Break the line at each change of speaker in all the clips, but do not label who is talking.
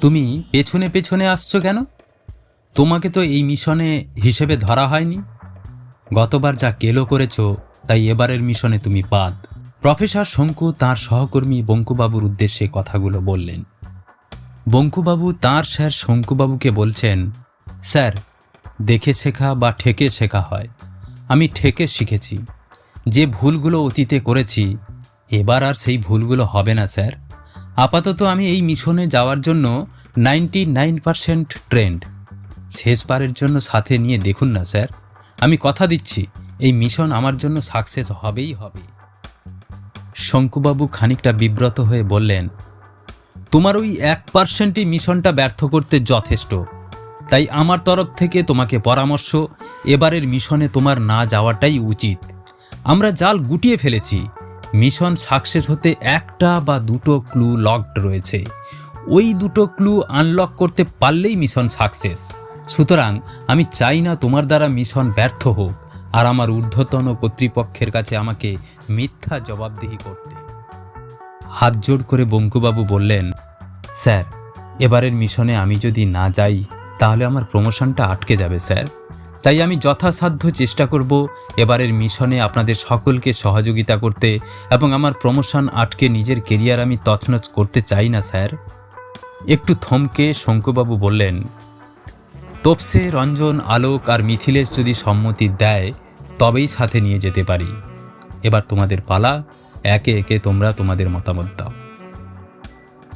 তুমি পেছনে পেছনে আসছো কেন? তোমাকে তো এই মিশনে হিসেবে ধরা হয়নি। গতবার যা কেলো করেছ, তাই এবারের মিশনে তুমি বাদ। প্রফেসর শঙ্কু তার সহকর্মী বঙ্কুবাবুর উদ্দেশ্যে কথাগুলো বললেন। বঙ্কুবাবু তাঁর স্যার শঙ্কুবাবুকে বলছেন, স্যার, দেখে শেখা বা ঠেকে শেখা হয়। আমি ঠেকে শিখেছি। যে ভুলগুলো অতীতে করেছি, এবার আর সেই ভুলগুলো হবে না, স্যার। আপাতত আমি এই মিশনে যাওয়ার জন্য নাইনটি নাইন পারসেন্ট ট্রেন্ড। শেষবারের জন্য সাথে নিয়ে দেখুন না, স্যার। আমি কথা দিচ্ছি, এই মিশন আমার জন্য সাকসেস হবেই হবে। শঙ্কুবাবু খানিকটা বিব্রত হয়ে বললেন, তোমার ওই এক পার্সেন্টই মিশনটা ব্যর্থ করতে যথেষ্ট। তাই আমার তরফ থেকে তোমাকে পরামর্শ, এবারের মিশনে তোমার না যাওয়াটাই উচিত। আমরা জাল গুটিয়ে ফেলেছি। মিশন সাকসেস হতে একটা বা দুটো ক্লু লকড রয়েছে। ওই দুটো ক্লু আনলক করতে পারলেই মিশন সাকসেস। সুতরাং আমি চাই না তোমার দ্বারা মিশন ব্যর্থ হোক আর আমার ঊর্ধ্বতন কর্তৃপক্ষের কাছে আমাকে মিথ্যা জবাবদিহি করতে। হাত জোড় করে বঙ্কুবাবু বললেন, স্যার, এবারের মিশনে আমি যদি না যাই, তাহলে আমার প্রমোশনটা আটকে যাবে, স্যার। তাই আমি যথাসাধ্য চেষ্টা করব এবারের মিশনে আপনাদের সকলকে সহযোগিতা করতে এবং আমার প্রমোশন আটকে নিজের কেরিয়ার আমি তছনছ করতে চাই না, স্যার। একটু থমকে শঙ্কুবাবু বললেন, তোপসে রঞ্জন, আলোক আর মিথিলেশ যদি সম্মতি দেয়, তবেই সাথে নিয়ে যেতে পারি। এবার তোমাদের পালা, একে একে তোমরা তোমাদের মতামত দাও।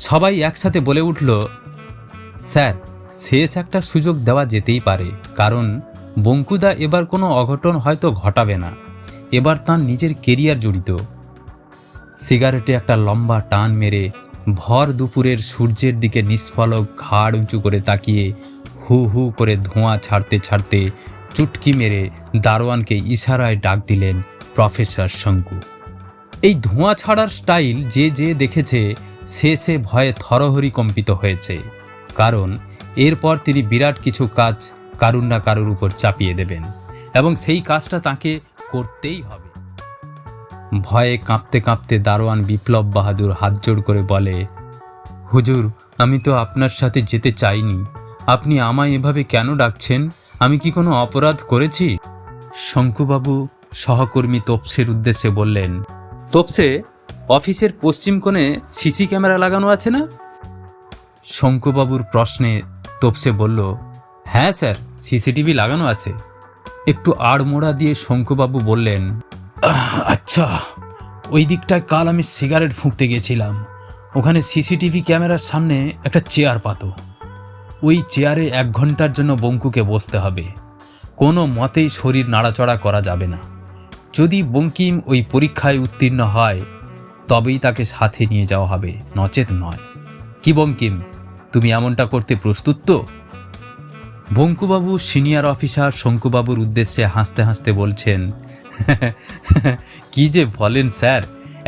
সবাই একসাথে বলে উঠল, স্যার, শেষ একটা সুযোগ দেওয়া যেতেই পারে, কারণ বঙ্কুদা এবার কোনো অঘটন হয়তো ঘটাবে না। এবার তার নিজের কেরিয়ার জড়িত। সিগারেটে একটা লম্বা টান মেরে ভর দুপুরের সূর্যের দিকে নিষ্ফলক ঘাড় উঁচু করে তাকিয়ে হু হু করে ধোঁয়া ছাড়তে ছাড়তে চুটকি মেরে দারোয়ানকে ইশারায় ডাক দিলেন প্রফেসর শঙ্কু। এই ধোঁয়া ছাড়ার স্টাইল যে যে দেখেছে, সে সে ভয়ে থরহরি কম্পিত হয়েছে। কারণ এরপর তিনি বিরাট কিছু কাজ কারুর না কারুর উপর চাপিয়ে দেবেন এবং সেই কাজটা তাকে করতেই হবে। ভয়ে কাঁপতে কাঁপতে দারোয়ান বিপ্লব বাহাদুর হাত জোড় করে বলে, হুজুর, আমি তো আপনার সাথে যেতে চাইনি। আপনি আমায় এভাবে কেন ডাকছেন? আমি কি কোনো অপরাধ করেছি? শঙ্কুবাবু সহকর্মী তপসের উদ্দেশ্যে বললেন, তপসে, অফিসের পশ্চিম কোণে সিসি ক্যামেরা লাগানো আছে না? শঙ্কুবাবুর প্রশ্নে তপসে বলল হ্যাঁ স্যার। সিসিটিভি লাগানো আছে। একটু আড়মোড়া দিয়ে শঙ্কুবাবু বললেন আচ্ছা ওই দিকটায় কাল আমি সিগারেট ফুঁকতে গেছিলাম। ওখানে সিসিটিভি ক্যামেরার সামনে একটা চেয়ার পাতো। ওই চেয়ারে এক ঘণ্টার জন্য বঙ্কুকে বসতে হবে। কোনো মতেই শরীর নাড়াচড়া করা যাবে না। যদি বঙ্কিম ওই পরীক্ষায় উত্তীর্ণ হয়, তবেই তাকে সাথে নিয়ে যাওয়া হবে। নচেত নয়। কি বঙ্কিম, তুমি এমনটা করতে প্রস্তুত তো? বঙ্কুবাবু সিনিয়র অফিসার শঙ্কুবাবুর উদ্দেশ্যে হাসতে হাসতে বলছেন, কি যে বলেন স্যার,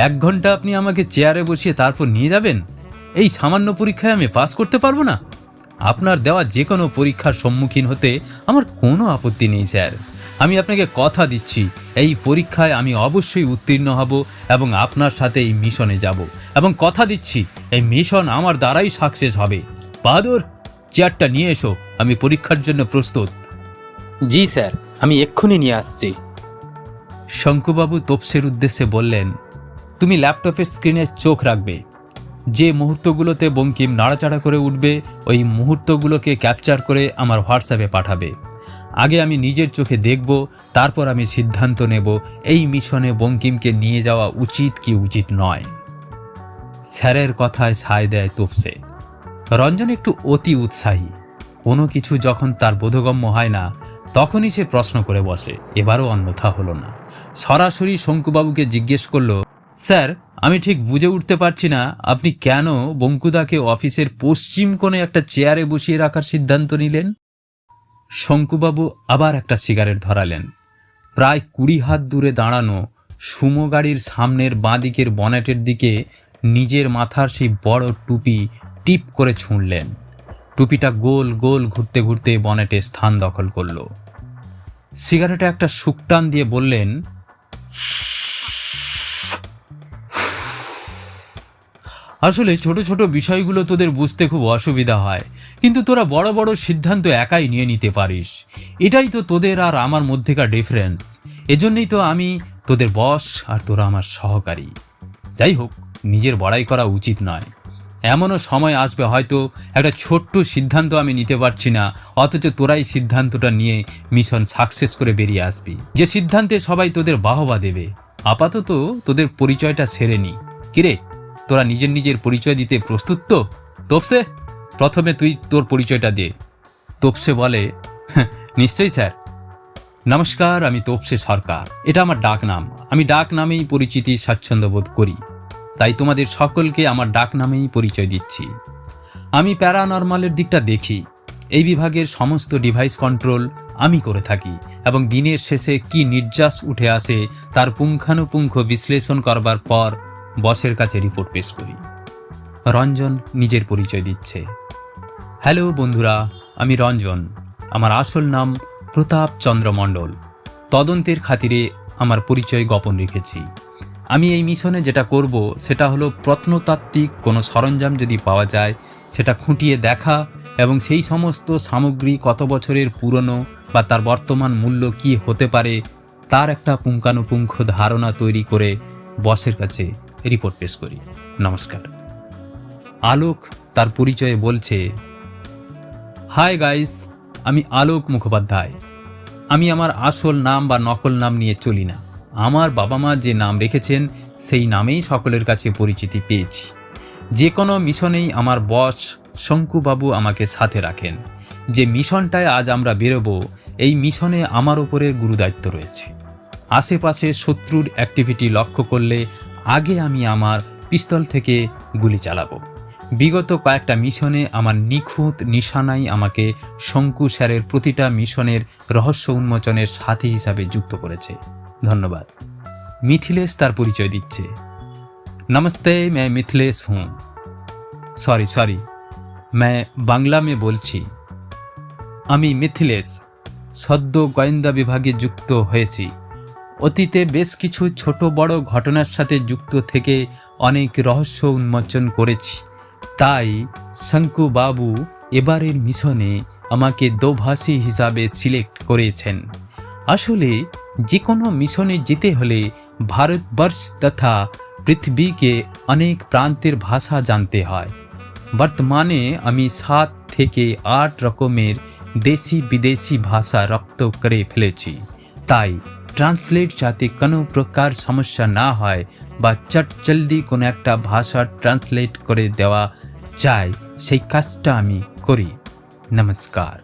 এক ঘণ্টা আপনি আমাকে চেয়ারে বসিয়ে তারপর নিয়ে যাবেন? এই সামান্য পরীক্ষায় আমি পাস করতে পারব না। আপনার দেওয়া যে কোনো পরীক্ষার সম্মুখীন হতে আমার কোনো আপত্তি নেই, স্যার। আমি আপনাকে কথা দিচ্ছি, এই পরীক্ষায় আমি অবশ্যই উত্তীর্ণ হব এবং আপনার সাথে এই মিশনে যাব এবং কথা দিচ্ছি, এই মিশন আমার দ্বারাই সাকসেস হবে। বাহাদুর! চেয়ারটা নিয়ে এসো আমি পরীক্ষার জন্য প্রস্তুত। জি স্যার আমি এক্ষুনি নিয়ে আসছি। শঙ্কুবাবু তপসের উদ্দেশ্যে বললেন তুমি ল্যাপটপের স্ক্রিনে চোখ রাখবে। যে মুহূর্তগুলোতে বঙ্কিম নাড়াচাড়া করে উঠবে ওই মুহূর্তগুলোকে ক্যাপচার করে আমার হোয়াটসঅ্যাপে পাঠাবে। আগে আমি নিজের চোখে দেখব তারপর আমি সিদ্ধান্ত নেব এই মিশনে বঙ্কিমকে নিয়ে যাওয়া উচিত কি উচিত নয়। স্যারের কথায় সায় দেয় তোপসে। রঞ্জন একটু অতি উৎসাহী। কোনো কিছু যখন তার বোধগম্য হয় না, তখনই সে প্রশ্ন করে বসে, এবারও অন্যথা হলো না। সরাসরি শঙ্কুবাবুকে জিজ্ঞেস করল, স্যার, আমি ঠিক বুঝে উঠতে পারছি না, আপনি কেন বঙ্কুদাকে অফিসের পশ্চিম কোণে একটা চেয়ারে বসিয়ে রাখার সিদ্ধান্ত নিলেন? শঙ্কুবাবু আবার একটা সিগারেট ধরালেন। প্রায় কুড়ি হাত দূরে দাঁড়ানো সুমো গাড়ির সামনের বাঁদিকের বনেটের দিকে নিজের মাথার সেই বড় টুপি টিপ করে ছুঁড়লেন। টুপিটা গোল গোল ঘুরতে ঘুরতে বনেটে স্থান দখল করল। সিগারেটে একটা শুকটান দিয়ে বললেন, আসলে ছোট ছোট বিষয়গুলো তোদের বুঝতে খুব অসুবিধা হয়, কিন্তু তোরা বড় বড় সিদ্ধান্ত একাই নিয়ে নিতে পারিস। এটাই তো তোদের আর আমার মধ্যেকার ডিফারেন্স এজন্যই তো আমি তোদের বস আর তোরা আমার সহকারী। যাই হোক, নিজের বড়াই করা উচিত নয়। এমনও সময় আসবে হয়তো একটা ছোট্ট সিদ্ধান্ত আমি নিতে পারছি না অথচ তোরাই সিদ্ধান্তটা নিয়ে মিশন সাকসেস করে বেরিয়ে আসবি। যে সিদ্ধান্তে সবাই তোদের বাহবা দেবে আপাতত তোদের পরিচয়টা সেরে নি। কিরে তোরা নিজের নিজের পরিচয় দিতে প্রস্তুত তো? তোপসে প্রথমে তুই তোর পরিচয়টা দে। তোপসে বলে "হ্যাঁ, নিশ্চয়ই স্যার। নমস্কার আমি তোপসে সরকার। এটা আমার ডাক নাম আমি ডাক নামেই পরিচিতি স্বাচ্ছন্দ্য বোধ করি। তাই তোমাদের সকলকে আমার ডাক নামেই পরিচয় দিচ্ছি। আমি প্যারানর্মালের দিকটা দেখি। এই বিভাগের সমস্ত ডিভাইস কন্ট্রোল আমি করে থাকি এবং দিনের শেষে কি নির্যাস উঠে আসে তার পুঙ্খানুপুঙ্খ বিশ্লেষণ করবার পর বসের কাছে রিপোর্ট পেশ করি। রঞ্জন নিজের পরিচয় দিচ্ছে। হ্যালো বন্ধুরা, আমি রঞ্জন। আমার আসল নাম প্রতাপ চন্দ্র মণ্ডল। তদন্তের খাতিরে আমার পরিচয় গোপন রেখেছি। আমি এই মিশনে যেটা করব, সেটা হলো প্রত্নতাত্ত্বিক কোনো সরঞ্জাম যদি পাওয়া যায়, সেটা খুঁটিয়ে দেখা এবং সেই সমস্ত সামগ্রী কত বছরের পুরনো বা তার বর্তমান মূল্য কি হতে পারে, তার একটা পুঙ্খানুপুঙ্খ ধারণা তৈরি করে বসের কাছে রিপোর্ট পেশ করি। নমস্কার। আলোক তার পরিচয়ে বলছে, হাই গাইস, আমি আলোক মুখোপাধ্যায়। আমি আমার আসল নাম বা নকল নাম নিয়ে চলি না। আমার বাবা মা যে নাম রেখেছেন, সেই নামেই সকলের কাছে পরিচিতি পেয়েছি। যে কোনো মিশনেই আমার বস শঙ্কুবাবু আমাকে সাথে রাখেন। যে মিশনটায় আজ আমরা বেরোবো, এই মিশনে আমার ওপরে গুরুদায়িত্ব রয়েছে। আশেপাশে শত্রুর অ্যাক্টিভিটি লক্ষ্য করলে আগে আমি আমার পিস্তল থেকে গুলি চালাবো। বিগত কয়েকটা মিশনে আমার নিখুঁত নিশানাই আমাকে শঙ্কু স্যারের প্রতিটা মিশনের রহস্য উন্মোচনের সাথী হিসাবে যুক্ত করেছে ধন্যবাদ মিথিলেশ তার পরিচয় দিচ্ছে নমস্তে मैं मिथिलेश हूँ সরি সরি मैं বাংলা মে বলছি আমি মিথিলেশ সদ্য গোয়েন্দা বিভাগে যুক্ত হয়েছি অতীতে বেশ কিছু ছোট বড় ঘটনার সাথে যুক্ত থেকে অনেক রহস্য উন্মোচন করেছি তাই শঙ্কু বাবু এবারের মিশনে আমাকে দোভাষী হিসাবে সিলেক্ট করেছেন। আসলে যে কোনো মিশনে যেতে হলে ভারতবর্ষ তথা পৃথিবীকে অনেক প্রান্তের ভাষা জানতে হয়। বর্তমানে আমি সাত থেকে আট রকমের দেশি বিদেশি ভাষা রপ্ত করে ফেলেছি। তাই ট্রান্সলেট যাতে কোনো প্রকার সমস্যা না হয় বা চটজলদি কোনো একটা ভাষা ট্রান্সলেট করে দেওয়া যায়, সেই কাজটা আমি করি। নমস্কার।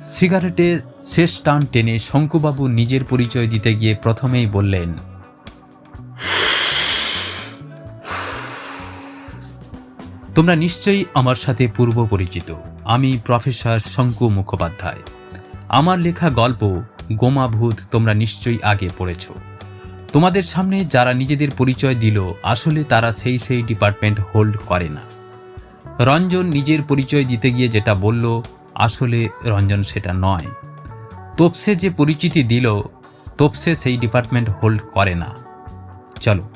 সিগারেটের শেষ টান টেনে শঙ্কুবাবু নিজের পরিচয় দিতে গিয়ে প্রথমেই বললেন, তোমরা নিশ্চয়ই আমার সাথে পূর্ব পরিচিত। আমি প্রফেসর শঙ্কু মুখোপাধ্যায়। আমার লেখা গল্প গোমাভূত তোমরা নিশ্চয়ই আগে পড়েছ। তোমাদের সামনে যারা নিজেদের পরিচয় দিল, আসলে তারা সেই সেই ডিপার্টমেন্ট হোল্ড করে না। রঞ্জন নিজের পরিচয় দিতে গিয়ে যেটা বলল, আসলে রঞ্জন সেটা নয়। তোপসে যে পরিচিতি দিল, তোপসে সেই ডিপার্টমেন্ট হোল্ড করে না। চলো,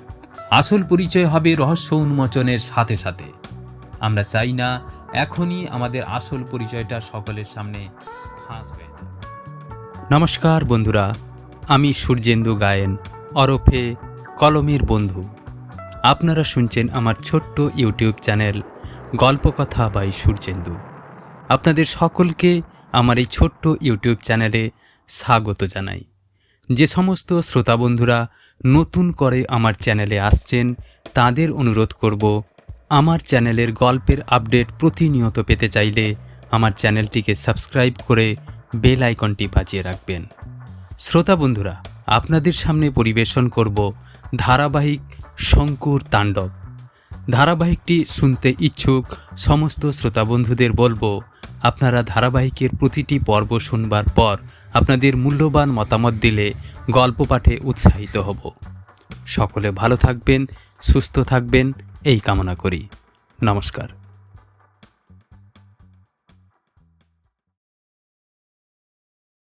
আসল পরিচয় হবে রহস্য উন্মোচনের সাথে সাথে। আমরা চাই না এখনই আমাদের আসল পরিচয়টা সকলের সামনে ফাঁস যায় নমস্কার বন্ধুরা, আমি সূর্যেন্দু গায়েন, অরফে কলমের বন্ধু। আপনারা শুনছেন আমার ছোট্ট YouTube channel Golpokotha by Suryendu. আপনাদের সকলকে আমার এই ছোট্ট ইউটিউব চ্যানেলে স্বাগত জানাই। যে সমস্ত শ্রোতা বন্ধুরা নতুন করে আমার চ্যানেলে আসছেন, তাদের অনুরোধ করব, আমার চ্যানেলের গল্পের আপডেট প্রতিনিয়ত পেতে চাইলে আমার চ্যানেলটিকে সাবস্ক্রাইব করে বেল আইকনটি বাজিয়ে রাখবেন। শ্রোতা বন্ধুরা, আপনাদের সামনে পরিবেশন করব ধারাবাহিক শঙ্কুর তাণ্ডব। ধারাবাহিকটি শুনতে ইচ্ছুক সমস্ত শ্রোতা বন্ধুদের বলব, আপনারা ধারাবাহিকের প্রতিটি পর্ব শুনবার পর আপনাদের মূল্যবান মতামত দিলে গল্প পাঠে উৎসাহিত হব। সকলে ভালো থাকবেন, সুস্থ থাকবেন, এই কামনা করি। নমস্কার।